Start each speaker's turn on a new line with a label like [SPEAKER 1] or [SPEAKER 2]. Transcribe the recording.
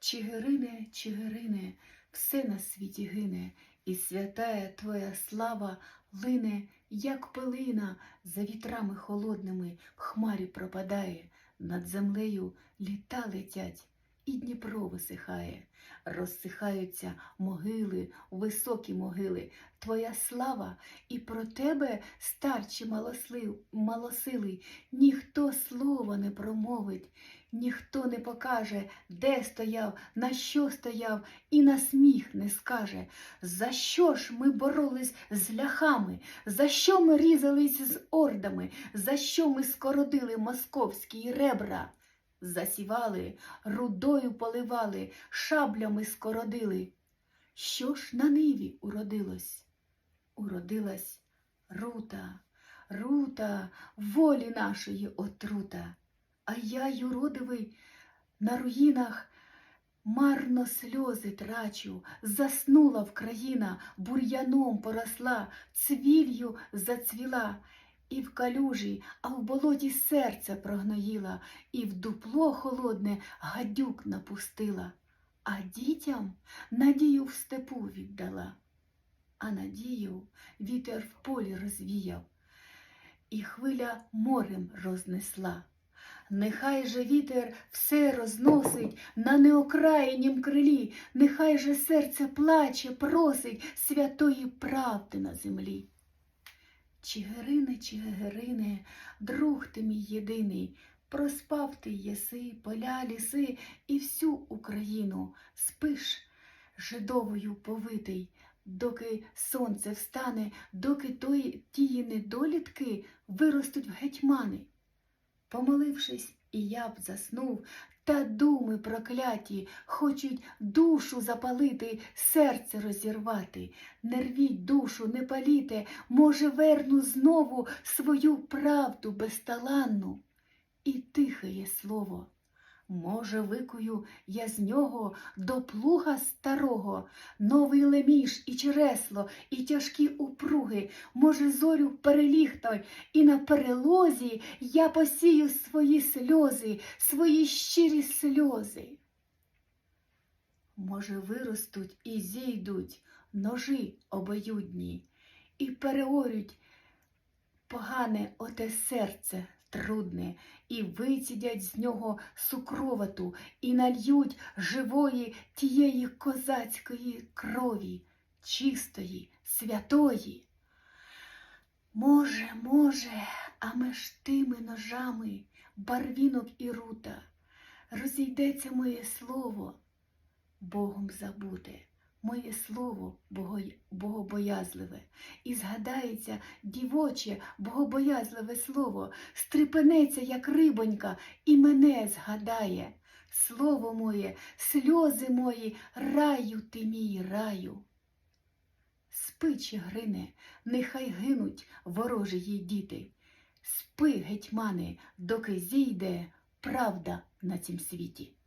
[SPEAKER 1] Чигирине, Чигирине, все на світі гине, і святая твоя слава лине, як пилина, за вітрами холодними в хмарі пропадає, над землею літа летять, і Дніпро висихає, розсихаються могили, високі могили, твоя слава, і про тебе, старчі малослив, малосилий, ніхто слова не промовить, ніхто не покаже, де стояв, на що стояв, і на сміх не скаже. За що ж ми боролись з ляхами? За що ми різались з ордами? За що ми скородили московські ребра? Засівали, рудою поливали, шаблями скородили. Що ж на ниві уродилось? Уродилась рута, рута, волі нашої отрута. А я, юродивий, на руїнах марно сльози трачу, заснула в країна, бур'яном поросла, цвілью зацвіла, і в калюжі, а в болоті серце прогноїла, і в дупло холодне гадюк напустила, а дітям надію в степу віддала, а надію вітер в полі розвіяв, і хвиля морем рознесла. Нехай же вітер все розносить на неокраїнім крилі, нехай же серце плаче, просить святої правди на землі. Чигирине, Чигирине, друг ти мій єдиний, проспав ти єси, поля, ліси і всю Україну, спиш жидовою повитий, доки сонце встане, доки той, тії недолітки виростуть в гетьмани. Помолившись, і я б заснув, та думи прокляті хочуть душу запалити, серце розірвати. Не рвіть душу, не паліте, може, верну знову свою правду безталанну. І тихає слово. Може, викую я з нього до плуга старого, новий леміш і чересло, і тяжкі упруги, може, зорю переліхтай, і на перелозі я посію свої сльози, свої щирі сльози. Може, виростуть і зійдуть ножі обоюдні, і переорють погане оте серце трудне, і вицідять з нього сукровату, і нальють живої тієї козацької крові, чистої, святої. Може, може, а меж тими ножами барвінок і рута розійдеться моє слово, Богом забуде. Моє слово богобоязливе, і згадається дівоче богобоязливе слово, стрепенеться, як рибонька, і мене згадає. Слово моє, сльози мої, раю ти мій раю. Спи, Чигирине, нехай гинуть ворожії діти. Спи, гетьмане, доки зійде правда на цім світі.